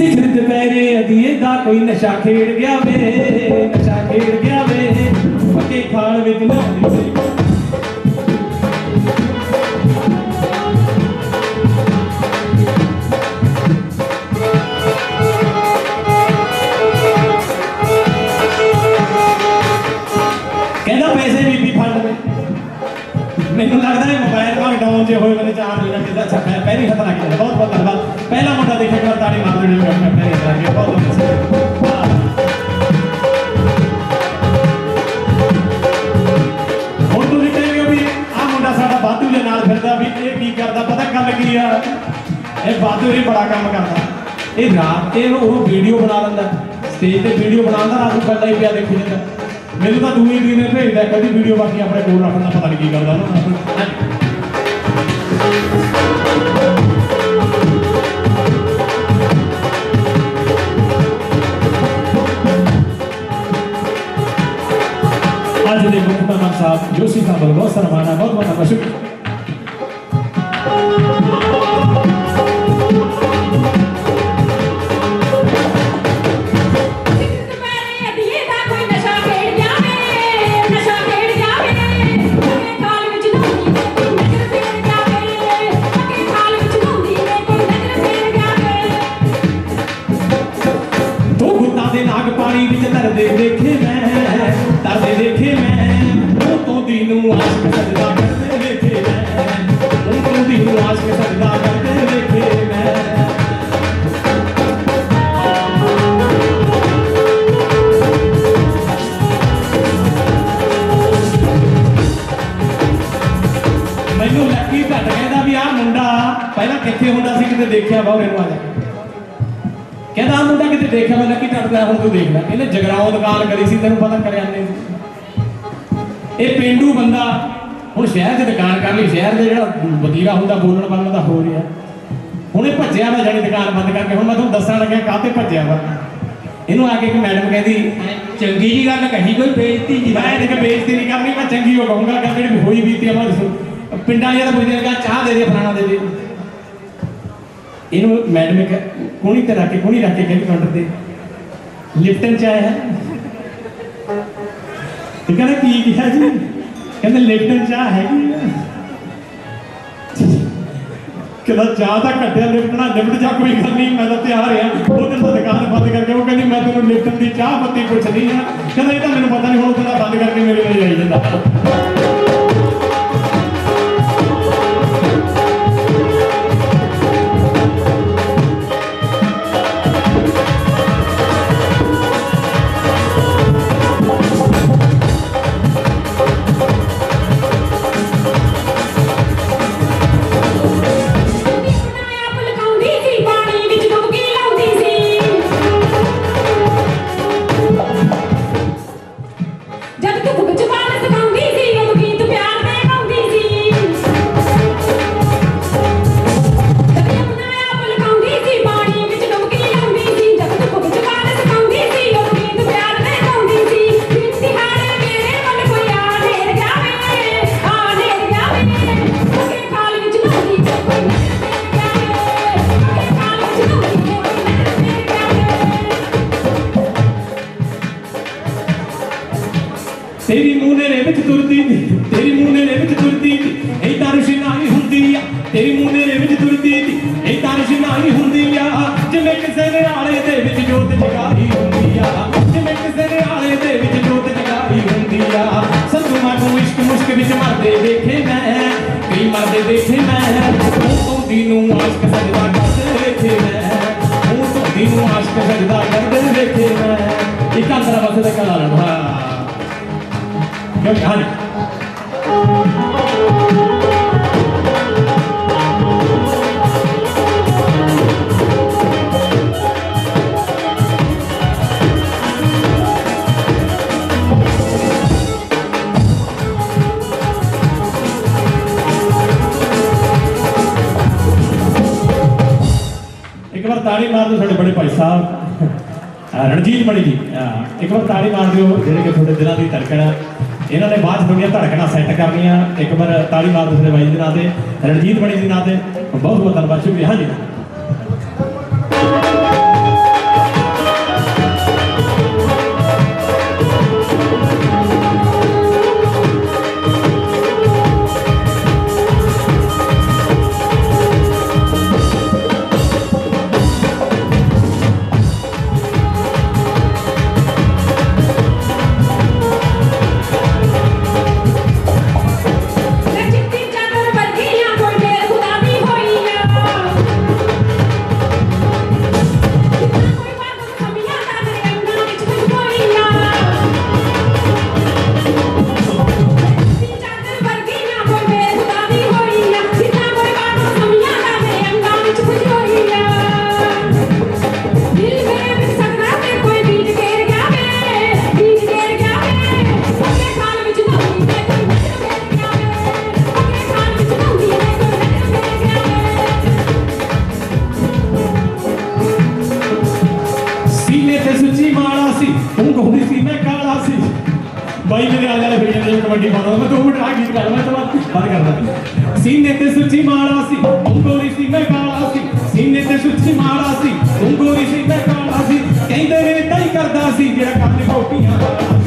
ਸਿਖਰ ਦੁਪਹਿਰੇ ਅਧੀਏ ਦਾ ਕੋਈ ਨਸ਼ਾ ਖੇਡ ਗਿਆ ਵੇ, ਨਸ਼ਾ ਖੇਡ ਗਿਆ ਵੇ, ਪੱਕੇ ਖਾਲ ਵਿੱਚ ਲਾਉਂਦੀ ਸੀ ਕਹਿੰਦਾ ਪੈਸੇ ਬੀਬੀ ਫੰਡ ਦੇ ਮੈਨੂੰ ਲੱਗਦਾ ਇਹ ਮੋਬਾਈਲ ਭਾਵੇਂ ਡਾਊਨ ਜੇ ਹੋਏ, ਮੈਨੂੰ ਚਾਰ ਦਿਨਾਂ ਕਿਦਾ ਛੱਪਿਆ ਪਹਿਲੀ ਖਤਰਾ ਲੱਗ ਬਹੁਤ ਬਹੁਤ ਕਰਦਾ ਪਤਾ ਆ? ਇਹ ਬਾਦੂ ਬੜਾ ਕੰਮ ਕਰਦਾ। ਇਹ ਰਾਤ ਤੇ ਉਹ ਵੀਡੀਓ ਬਣਾ ਲੈਂਦਾ। ਸਟੇਜ ਤੇ ਵੀਡੀਓ ਬਣਾਉਂਦਾ ਰਾਤ ਨੂੰ ਕੱਲਾ ਹੀ ਪਿਆ ਦੇਖੀ ਜਾਂਦਾ। ਮੈਨੂੰ ਤਾਂ ਦੂਏ ਦਿਨ ਭੇਜਦਾ ਕਦੀ ਵੀਡੀਓ ਬਾਕੀ ਆਪਣੇ ਕੋਲ ਰੱਖਣ, ਪਤਾ ਨਹੀਂ ਕੀ ਕਰਦਾ ਨਾ ਅੱਜ ਦੇ ਮੁੱਖ ਮਹਿਮਾਨ ਸਾਹਿਬ, ਜੋਸ਼ੀ ਸਾਹਿਬ ਵੱਲੋਂ ਬਹੁਤ ਸਨਮਾਨਾ ਬਹੁਤ ਬਹੁਤ ਵਿੱਚ ਦੇਖੇ ਮੈਂ ਤਰਦੇ ਦੇਖੇ ਮੈਂ। ਉਹ ਤੋਂ ਦੀ ਨੂੰ ਆਸ਼ਕ ਸਜਦਾ ਕਰਦੇ ਦੇਖੇ ਮੈਂ। ਉਹ ਤੋਂ ਦੀ ਨੂੰ ਆਸ਼ਕ ਸਜਦਾ ਕਰਦੇ ਦੇਖੇ ਮੈਂ। ਮੈਨੂੰ ਲੱਕੀ ਘਟ ਕਹਿੰਦਾ ਵੀ ਆਹ ਮੁੰਡਾ, ਪਹਿਲਾਂ ਕਿੱਥੇ ਹੁੰਦਾ ਸੀ ਕਿਤੇ ਦੇਖਿਆ ਬਾਹਰੇ ਨੂੰ ਆ ਜਾ ਕਹਿੰਦਾ ਆਹ ਮੁੰਡਾ ਕਿਤੇ ਦੇਖਿਆ ਮੈਂ ਲੱਕੀ ਟੱਟਦਾ ਹੁਣ ਤੂੰ ਦੇਖ ਲੈ। ਇਹਨੇ ਜਗਰਾਉਂ ਦੁਕਾਨ ਕਰੀ ਸੀ ਤੈਨੂੰ ਪਤਾ ਕਰਿਆ ਨੇ ਇਹ ਪਿੰਡੂ ਬੰਦਾ ਹੁਣ ਸ਼ਹਿਰ 'ਚ ਦੁਕਾਨ ਕਰ ਲਈ। ਸ਼ਹਿਰ ਦੇ ਜਿਹੜਾ ਵਕੀਰਾ ਹੁੰਦਾ ਬੋਲਣ ਵਾਲਾ ਦਾ ਹੋ ਰਿਹਾ। ਹੁਣ ਇਹ ਭੱਜਿਆ ਵਾ ਜਾਣੀ ਦੁਕਾਨ ਬੰਦ ਕਰਕੇ। ਹੁਣ ਮੈਂ ਤੁਹਾਨੂੰ ਦੱਸਣ ਲੱਗਿਆ ਕਾਹਤੇ ਭੱਜਿਆ ਵਾ। ਇਹਨੂੰ ਆ ਕੇ ਇੱਕ ਮੈਡਮ ਕਹਿੰਦੀ ਚੰਗੀ ਜੀ ਗੱਲ ਕਹੀ ਕੋਈ ਬੇਇੱਜ਼ਤੀ ਜੀ। ਮੈਂ ਕੇ ਬੇਇੱਜ਼ਤੀ ਨਹੀਂ ਕਰਨੀ ਮੈਂ ਚੰਗੀ ਹੋ ਕਹੂੰਗਾ ਕਿ ਜਿਹੜੀ ਹੋਈ ਬੀਤੀ ਆ ਮੈਂ ਦੱਸੋ। ਪਿੰਡਾਂ ਜਿਹੜਾ ਪੁੱਛਦੇ ਚਾਹ ਦੇ ਦੇ ਫਲਾਣਾ ਦੇ ਦੇ। ਇਹਨੂੰ ਮੈਡਮ ਇੱਕ ਕੋਣੀ ਤੇ ਰੱਖ ਕੇ, ਕੋਣੀ ਰੱਖ ਕੇ ਕਹਿੰਦੀ ਕਾਊਂਟਰ ਤੇ। ਲਿਫਟਨ ਚਾਹ ਹੈ। ਤੇ ਕਹਿੰਦਾ, ਕੀ ਕਿਹਾ ਜੀ? ਕਹਿੰਦਾ ਲਿਫਟਨ ਚਾਹ ਹੈਗੀ ਕਹਿੰਦਾ, ਚਾਹ ਤਾਂ ਘੱਟਿਆ ਲਿਫਟਣਾ ਲਿਫਟ ਜਾ ਕੋਈ ਗੱਲ ਨਹੀਂ, ਮੈਂ ਤਾਂ ਤਿਆਰ ਆ। ਉਹਦੇ ਤਾਂ ਦੁਕਾਨ ਬੰਦ ਕਰਕੇ, ਉਹ ਕਹਿੰਦੀ, ਮੈਂ ਤੈਨੂੰ ਲਿਫਟਨ ਦੀ ਚਾਹ ਪੱਤੀ ਪੁੱਛਣੀ ਆ। ਕਹਿੰਦਾ, ਇਹ ਤਾਂ ਮੈਨੂੰ ਪਤਾ ਨਹੀਂ ਹੁਣ ਉਹਦਾ ਬੰਦ ਕਰਕੇ ਮੇਰੇ ਲਈ ਆਈ ਜਾਂਦਾ। ਤੇਰੀ ਮੂੰਹ ਨੇਰੇ ਵਿੱਚ ਤੁਰਦੀ ਨੀ, ਤੇਰੀ ਮੂੰਹ ਨੇਰੇ ਵਿੱਚ ਤੁਰਦੀ ਨੀ, ਇਹ ਤਾਂ ਰੁਸ਼ਨਾਈ ਹੁੰਦੀ ਆ। ਤੇਰੀ ਮੂੰਹ ਨੇਰੇ ਵਿੱਚ ਤੁਰਦੀ ਨੀ, ਇਹ ਤਾਂ ਰੁਸ਼ਨਾਈ ਹੁੰਦੀ ਆ। ਜਿਵੇਂ ਕਿਸੇ ਦੇ ਆਲੇ ਦੇ ਵਿੱਚ ਜੋਤ ਜਗਾਈ ਹੁੰਦੀ ਆ। ਜਿਵੇਂ ਕਿਸੇ ਦੇ ਆਲੇ ਦੇ ਵਿੱਚ ਜੋਤ ਜਗਾਈ ਹੁੰਦੀ ਆ। ਸੰਤੂ ਮਾਨੂੰ ਇਸ਼ਕ ਮੁਸ਼ਕ ਵਿੱਚ ਮਰਦੇ ਦੇਖੇ ਮੈਂ ਕਈ ਮਰਦੇ ਦੇਖੇ ਮੈਂ। ਉਹ ਤੋਂ ਨੂੰ ਆਸ਼ਕ ਸਜਦਾ ਕਰਦੇ ਦੇਖੇ ਮੈਂ। ਉਹ ਤੋਂ ਨੂੰ ਆਸ਼ਕ ਸਜਦਾ ਕਰਦੇ ਦੇਖੇ ਮੈਂ। ਇੱਕ ਅੰਦਰ ਬਸ ਦੇ ਕਲਾ ਇੱਕ ਵਾਰ ਤਾੜੀ ਮਾਰ ਦਿਓ ਸਾਡੇ ਬੜੇ ਭਾਈ ਸਾਹਿਬ ਰਣਜੀਤ ਮਣੀ ਜੀ ਇੱਕ ਵਾਰ ਤਾੜੀ ਮਾਰ ਦਿਓ, ਜਿਹੜੇ ਕਿ ਤੁਹਾਡੇ ਦਿਲਾਂ ਦੀ ਧੜਕਣ ਆ। ਇਹਨਾਂ ਨੇ ਬਾਅਦ 'ਚ ਤੁਹਾਡੀਆਂ ਧੜਕਣਾਂ ਸੈੱਟ ਕਰਨੀਆਂ। ਇੱਕ ਵਾਰ ਤਾੜੀ ਮਾਰ ਦਿਓ ਬਾਈ ਦੇ ਨਾਂ ਤੇ, ਰਣਜੀਤ ਬਣੀ ਦੇ ਨਾਂ ਤੇ। ਬਹੁਤ ਬਹੁਤ ਧੰਨਵਾਦ, ਸ਼ੁਕਰੀਆ। ਹਾਂਜੀ। కబడ్డీ బాగా ఒక దూముడు రాగి కలవత బాగా సీనెత్తి సుచి మారాసి ఒంగోరి సీమే కాళాసి సీనెత్తి సుచి మారాసి ఒంగోరి సీమే కాళాసి ਕਹਿੰਦੇ ਨੇ ਤਾਂ ਹੀ ਕਰਦਾ ਸੀ ਜਿਹੜਾ ਕੰਮ ਕੋਟੀਆਂ